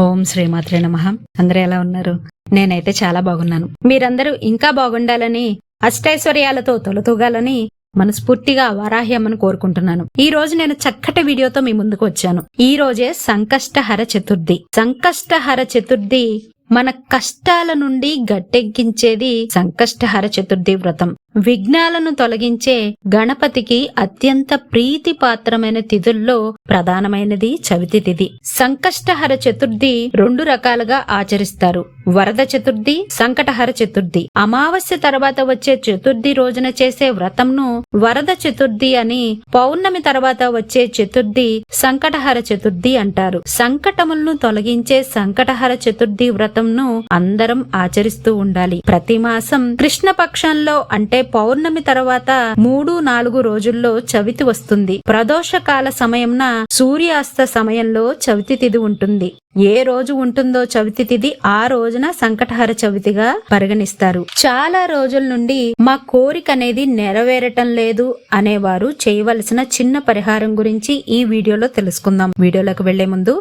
ఓం శ్రీమాత్రే నమ. అందరూ ఎలా ఉన్నారు? నేనైతే చాలా బాగున్నాను. మీరందరూ ఇంకా బాగుండాలని అష్టైశ్వర్యాలతో తొలతూగాలని మనస్ఫూర్తిగా వారాహ్యమ్మను కోరుకుంటున్నాను. ఈ రోజు నేను చక్కటి వీడియోతో మీ ముందుకు వచ్చాను. ఈ రోజే సంకష్టహర చతుర్థి. సంకష్టహర చతుర్థి మన కష్టాల నుండి గట్టెక్కించేది సంకష్టహర చతుర్థి వ్రతం. విఘ్నాలను తొలగించే గణపతికి అత్యంత ప్రీతిపాత్రమైన తిథుల్లో ప్రధానమైనది చవితి తిథి. సంకష్టహర చతుర్థి రెండు రకాలుగా ఆచరిస్తారు. వరద చతుర్థి సంకటహర చతుర్థి. అమావాస్య తర్వాత వచ్చే చతుర్థి రోజున చేసే వ్రతంను వరద చతుర్థి అని పౌర్ణమి తర్వాత వచ్చే చతుర్థి సంకటహర చతుర్థి అంటారు. సంకటములను తొలగించే సంకటహర చతుర్థి వ్రతంను అందరం ఆచరిస్తూ ఉండాలి. ప్రతి మాసం కృష్ణపక్షంలో అంటే పౌర్ణమి తర్వాత మూడు నాలుగు రోజుల్లో చవితి వస్తుంది. ప్రదోషకాల సమయంన సూర్యాస్త సమయంలో చవితి తిథి ఉంటుంది. ఏ రోజు ఉంటుందో చవితి తిథి ఆ రోజున సంకటహర చవితిగా పరిగణిస్తారు. చాలా రోజుల నుండి మా కోరిక అనేది నెరవేరటం లేదు అనేవారు చేయవలసిన చిన్న పరిహారం గురించి ఈ వీడియోలో తెలుసుకుందాం. వీడియోలోకి వెళ్ళే ముందు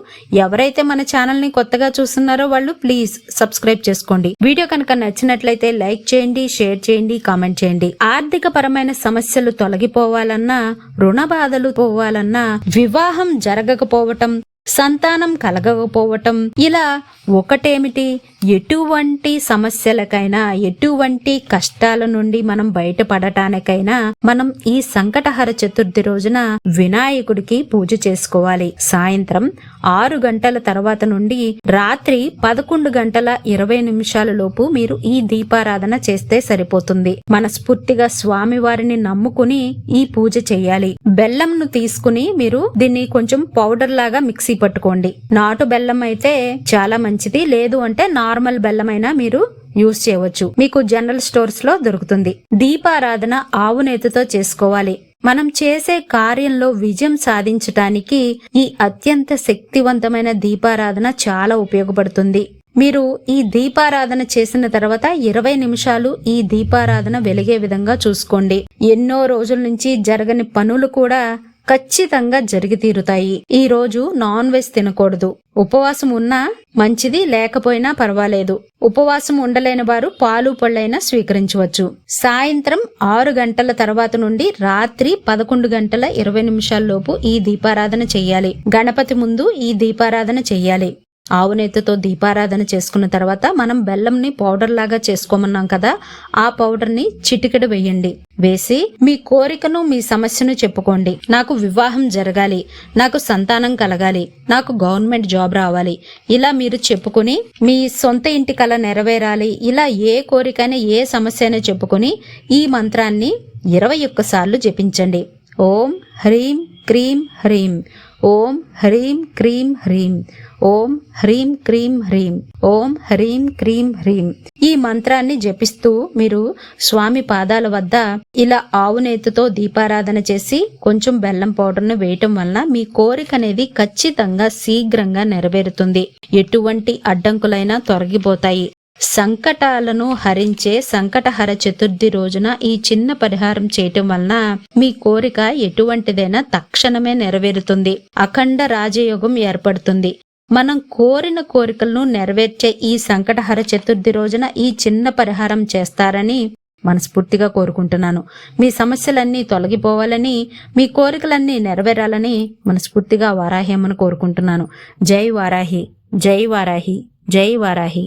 ఎవరైతే మన ఛానల్ని కొత్తగా చూస్తున్నారో వాళ్ళు ప్లీజ్ సబ్స్క్రైబ్ చేసుకోండి. వీడియో కనుక నచ్చినట్లయితే లైక్ చేయండి షేర్ చేయండి కామెంట్ చేయండి. ఆర్థిక పరమైన సమస్యలు తొలగిపోవాలన్నా రుణ బాధలు పోవాలన్నా వివాహం జరగకపోవటం సంతానం కలగకపోవటం. ఇలా ఒకటేమిటి? ఎటువంటి సమస్యలకైనా ఎటువంటి కష్టాల నుండి మనం బయటపడటానికైనా మనం ఈ సంకటహర చతుర్థి రోజున వినాయకుడికి పూజ చేసుకోవాలి. సాయంత్రం ఆరు గంటల తర్వాత నుండి రాత్రి పదకొండు గంటల ఇరవై నిమిషాల లోపు మీరు ఈ దీపారాధన చేస్తే సరిపోతుంది. మనస్ఫూర్తిగా స్వామి వారిని నమ్ముకుని ఈ పూజ చేయాలి. బెల్లంను తీసుకుని మీరు దీన్ని కొంచెం పౌడర్ లాగా మిక్సీ పట్టుకోండి. నాటు బెల్లం అయితే చాలా మంచిది. లేదు అంటే నార్మల్ బెల్లం అయినా మీరు యూజ్ చేయవచ్చు. మీకు జనరల్ స్టోర్స్లో దొరుకుతుంది. దీపారాధన ఆవు నేతితో చేసుకోవాలి. మనం చేసే కార్యంలో విజయం సాధించటానికి ఈ అత్యంత శక్తివంతమైన దీపారాధన చాలా ఉపయోగపడుతుంది. మీరు ఈ దీపారాధన చేసిన తర్వాత ఇరవై నిమిషాలు ఈ దీపారాధన వెలిగే విధంగా చూసుకోండి. ఎన్నో రోజుల నుంచి జరగని పనులు కూడా ఖచ్చితంగా జరిగి తీరుతాయి. ఈ రోజు నాన్ వెజ్ తినకూడదు. ఉపవాసం ఉన్నా మంచిది లేకపోయినా పర్వాలేదు. ఉపవాసం ఉండలేని వారు పాలు పళ్ళైనా స్వీకరించవచ్చు. సాయంత్రం ఆరు గంటల తర్వాత నుండి రాత్రి పదకొండు గంటల ఇరవై నిమిషాల లోపు ఈ దీపారాధన చెయ్యాలి గణపతి ముందు ఈ దీపారాధన చెయ్యాలి ఆవు నెత్తితో దీపారాధన చేసుకున్న తర్వాత మనం బెల్లంని పౌడర్ లాగా చేసుకోమన్నాం కదా ఆ పౌడర్ని చిటికెడు వేయండి. వేసి మీ కోరికను మీ సమస్యను చెప్పుకోండి. నాకు వివాహం జరగాలి నాకు సంతానం కలగాలి నాకు గవర్నమెంట్ జాబ్ రావాలి. ఇలా మీరు చెప్పుకుని మీ సొంత ఇంటి కళ నెరవేరాలి. ఇలా ఏ కోరికైనా ఏ సమస్య అయినా చెప్పుకుని ఈ మంత్రాన్ని ఇరవై ఒక్కసార్లు జపించండి. ఓం హ్రీం క్రీం హ్రీం. ఓం హ్రీం క్రీం హ్రీం. ఓం హ్రీం క్రీం హ్రీం. ఓం హ్రీం క్రీం హ్రీం. ఈ మంత్రాన్ని జపిస్తూ మీరు స్వామి పాదాల వద్ద ఇలా ఆవునేతితో దీపారాధన చేసి కొంచెం బెల్లం పౌడర్ను వేయటం వలన మీ కోరిక అనేది ఖచ్చితంగా శీఘ్రంగా నెరవేరుతుంది. ఎటువంటి అడ్డంకులైనా తొలగిపోతాయి. సంకటాలను హరించే సంకటహర చతుర్థి రోజున ఈ చిన్న పరిహారం చేయటం వలన మీ కోరిక ఎటువంటిదైనా తక్షణమే నెరవేరుతుంది. అఖండ రాజయోగం ఏర్పడుతుంది. మనం కోరిన కోరికలను నెరవేర్చే ఈ సంకటహర చతుర్థి రోజున ఈ చిన్న పరిహారం చేస్తారని మనస్ఫూర్తిగా కోరుకుంటున్నాను. మీ సమస్యలన్నీ తొలగిపోవాలని మీ కోరికలన్నీ నెరవేరాలని మనస్ఫూర్తిగా వారాహ్యమని కోరుకుంటున్నాను. జై వారాహి జై వారాహి జై వారాహి.